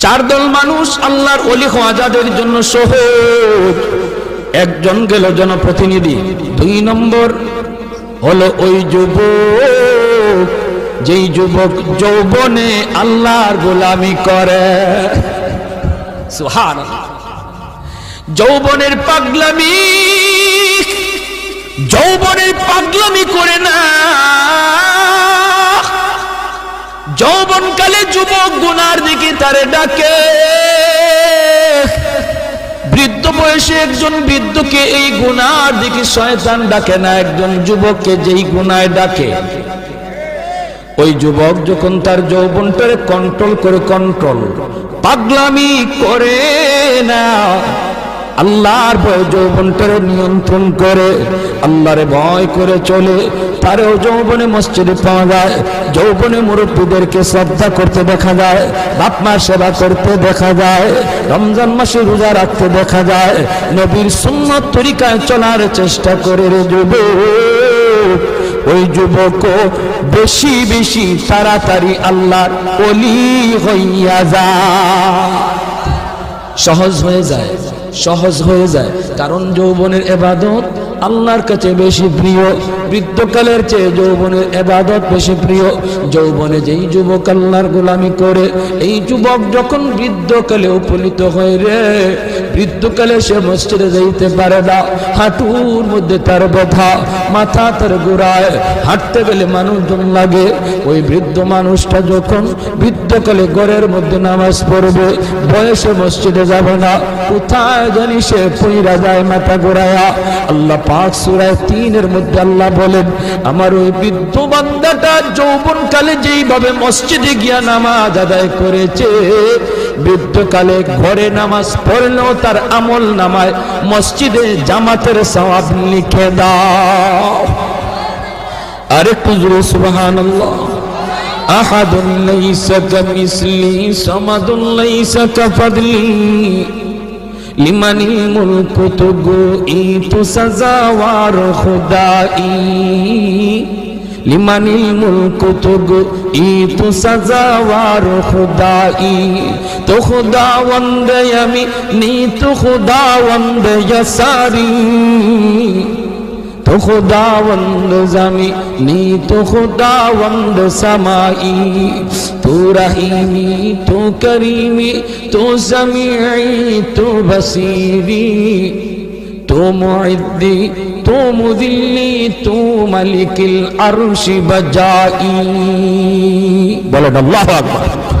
চার দল মানুষ আল্লাহর অলি আজাদের জন্য সহজ। একজন গেল জনপ্রতিনিধি, দুই নম্বর হলো ওই যুবক। যেই যুবক যৌবনে আল্লাহর গোলামি করে। সুহান যৌবনের পাগলামি যৌবনের পাগলামি করে না। যৌবনকালে যুবক গুনার দিকে তারে ডাকে। বৃদ্ধ বয়সে একজন বৃদ্ধকে এই গুনার দিকে শয়তান ডাকে না, একজন যুবককে যেই গুনায় ডাকে। ওই যুবক যখন তার যৌবনটারে কন্ট্রোল করে কন্ট্রোল পাগলামি করে না। আল্লাহর ভয় যৌবনটারে নিয়ন্ত্রণ করে, আল্লাহরে ভয় করে চলে। তারেও যৌবনে মসজিদে পাওয়া যায়, যৌবনে মুরব্বীদেরকে শ্রদ্ধা করতে দেখা যায়, বাপ মার সেবা করতে দেখা যায়, রমজান মাসে রোজা রাখতে দেখা যায়। নবীর সুন্নত তরিকায় চলার চেষ্টা করে রে যুবক, ওই যুবক বেশি বেশি তাড়াতাড়ি আল্লাহর অলি হইয়া যায়। সহজ হয়ে যায়। সহজ হয়ে যায়। কারণ যৌবনের এবাদত আল্লাহর কাছে বেশি প্রিয়। বৃদ্ধকালের চেয়ে যৌবনের এবাদত বেশি প্রিয়। যৌবনে যেই যুবক আল্লাহর গোলামি করে, এই যুবক যখন বৃদ্ধকালে উপনীত হয় রে, বৃদ্ধকালে সে মসজিদে যাইতে পারে না। হাঁটুর মধ্যে তার ব্যথা, মাথা তার গোড়ায়। হাঁটতে গেলে মানুষজন লাগে। ওই বৃদ্ধ মানুষটা যখন বৃদ্ধকালে ঘরের মধ্যে নামাজ পড়বে, বয়সে মসজিদে যাবে না। কোথায় জানি সে পইরা যায় মাথা ঘোরায়া। আল্লাহ পাক সুরায় তিনের মধ্যে আল্লাহ বলেন, আমার ওই বৃদ্ধ বান্দাটা যৌবনকালে যেইভাবে মসজিদে গিয়া নামাজ আদায় করেছে, বৃদ্ধকালে ঘরে নামাজ পড়লেও তার আমল নামায় মসজিদে জামাতের সওয়াব লিখে দাও। আরে কুজরু সুবহানাল্লাহ। আহাদুন লাইসা কামিসলি, সামাদুন লাইসা কাফাদলি। لمن الملك تگوئی تو سزاوار خدائی لمن الملك تگوئی تو سزاوار خدائی تو خداوند یمینی تو خداوند یساری تو خداوند زمینی تو خداوند سمائی تو رحیمی تو کریمی تو سمیعی تو بصیری تو معدی تو مذلی تو ملک العرش بجائی بلد اللہ اکبر